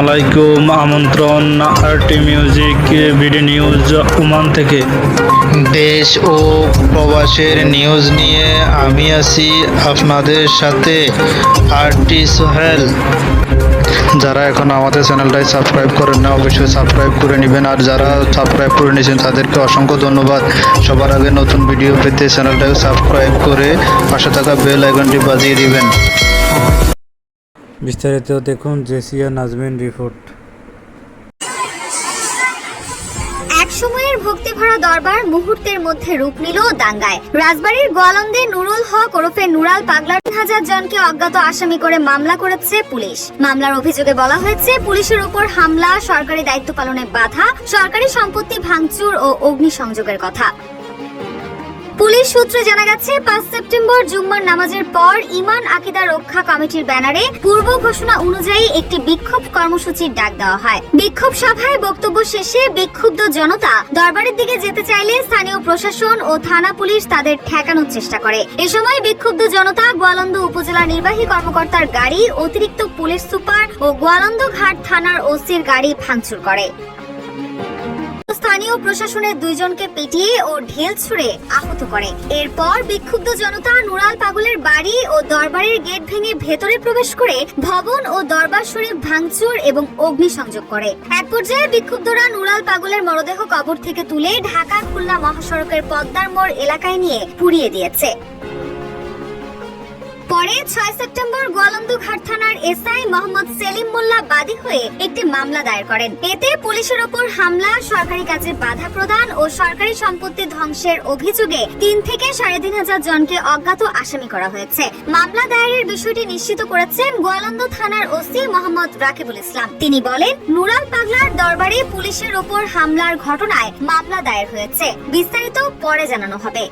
আলাইকুম, আমন্ত্রণ RT music BD news Oman থেকে। দেশ ও প্রবাসের নিউজ নিয়ে আমি আছি আপনাদের সাথে আরটি সোহেল। যারা এখন আমাদের চ্যানেলটাই সাবস্ক্রাইব করেন না, অবশ্যই সাবস্ক্রাইব করে নেবেন। আর যারা সাবস্ক্রাইব করে নিয়েছেন, তাদেরকে অসংখ্য ধন্যবাদ। সবার আগে নতুন ভিডিও পেতে চ্যানেলটাকে সাবস্ক্রাইব করে পাশে থাকা বেল আইকনটি বাজিয়ে দেবেন। বিস্তারিত দেখুন জেসিয়া নাজমিন রিপোর্ট। সময়ের ভক্তি ভরা দরবার মুহূর্তের মধ্যে রূপ নিল দাঙ্গায়। রাজবাড়ির গোয়ালন্দে নুরুল হক ওরফে নুরাল পাগলার হাজার জনকে অজ্ঞাত আসামি করে মামলা করেছে পুলিশ। মামলার অভিযোগে বলা হয়েছে, পুলিশের উপর হামলা, সরকারি দায়িত্ব পালনে বাধা, সরকারি সম্পত্তি ভাঙচুর ও অগ্নিসংযোগের কথা। সূত্রে জানা গেছে, পাঁচ সেপ্টেম্বর জুম্মার নামাজের পর ইমান, আকিদা রক্ষা কমিটির ব্যানারে পূর্ব ঘোষণা অনুযায়ী একটি বিক্ষোভ কর্মসূচির ডাক দেওয়া হয়। বিক্ষোভ সভায় বক্তব্য শেষে বিক্ষুব্ধ জনতা দরবারের দিকে যেতে চাইলে স্থানীয় প্রশাসন ও থানা পুলিশ তাদের ঠেকানোর চেষ্টা করে। এ সময় বিক্ষুব্ধ জনতা গোয়ালন্দ উপজেলা নির্বাহী কর্মকর্তার গাড়ি, অতিরিক্ত পুলিশ সুপার ও গোয়ালন্দ ঘাট থানার ওসির গাড়ি ভাঙচুর করে। প্রশাসনের দুইজনকে পিটিয়ে ও ঢেল ছুড়ে আহত করে। এরপর বিক্ষুব্ধ জনতা নুরাল পাগলের বাড়ি ও দরবারের গেট ভেঙে ভেতরে প্রবেশ করে ভবন ও দরবার শরীফ ভাঙচুর এবং অগ্নিসংযোগ করে। এক পর্যায়ে বিক্ষুব্ধরা নুরাল পাগলের মরদেহ কবর থেকে তুলে ঢাকা খুলনা মহাসড়কের পদ্মার মোড় এলাকায় নিয়ে পুড়িয়ে দিয়েছে। পরে ছয় সেপ্টেম্বর গোয়ালন্দ ঘাট থানার এসআই মোহাম্মদ সেলিম মোল্লা বাদী হয়ে একটি মামলা দায়ের করেন। এতে পুলিশের ওপর হামলা, সরকারি কাজে বাধা প্রদান ও সরকারি সম্পত্তি ধ্বংসের অভিযোগে তিন থেকে সাড়ে তিন হাজার জনকে অজ্ঞাত আসামি করা হয়েছে। মামলা দায়েরের বিষয়টি নিশ্চিত করেছেন গোয়ালন্দ থানার ওসি মোহাম্মদ রাকিবুল ইসলাম। তিনি বলেন, নুরাল পাগলার দরবারে পুলিশের ওপর হামলার ঘটনায় মামলা দায়ের হয়েছে। বিস্তারিত পরে জানানো হবে।